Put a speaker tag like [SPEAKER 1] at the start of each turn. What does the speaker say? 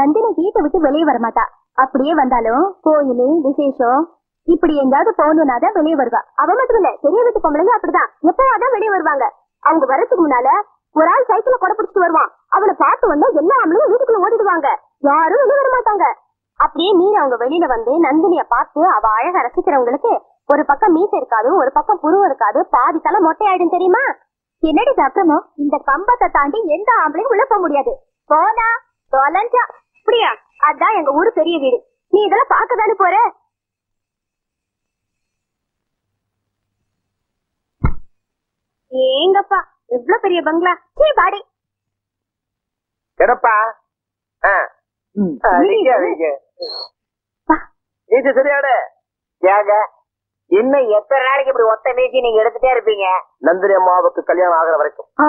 [SPEAKER 1] நந்தினி வீட்டை விட்டு வெளியே வரமாட்டா. அப்படியே வந்தாலும் கோயிலு விசேஷம் இப்படி எங்காவது போகணும்னா தான் வெளியே வருவா. அவ மட்டும் இல்ல பெரிய வீட்டு பொம்பளைங்க அப்படிதான். எப்பவும் அதான் வெளியே வருவாங்க? அவங்க வரதுக்கு முன்னால ஒரு ஆள் சைக்கிள கொடை பிடிச்சிட்டு வருவான். அவளை பார்த்து வந்தா எல்லா ஆம்பளையும் வீட்டுக்குள்ள ஓடிடுவாங்க. யாரும் வெளியே வர மாட்டாங்க அப்படியே மீன் அவங்க வெளியில வந்து நந்தினிய பார்த்து அவ அழக ரசிக்கிறவங்களுக்கு ஒரு பக்கம் மீசை இருக்காது ஒரு பக்கம் புருவம் இருக்காது பாதி தலை மொட்டையாயிடும் தெரியுமா? என்னடி அப்புறமும்? இந்த கம்பத்தை தாண்டி எந்த ஆம்பளையும் உள்ள போக முடியாது. போனா தொலைஞ்சா அப்படியா? அதான் எங்க ஊரு பெரிய வீடு. நீ இதெல்லாம் பார்க்க தானே போற? ஏங்கப்பா எவ்வளவு பெரிய பங்களா? சீ பாடி.
[SPEAKER 2] நிக்க. நீச்சு சரியாடு? ஏங்க இன்னும் எத்தனை நாளைக்கு இப்படி ஒத்த மீசி நீங்க எடுத்துட்டே இருப்பீங்க? நந்தினி அம்மாவுக்கு கல்யாணம் ஆகிற வரைக்கும்.
[SPEAKER 1] ஆ.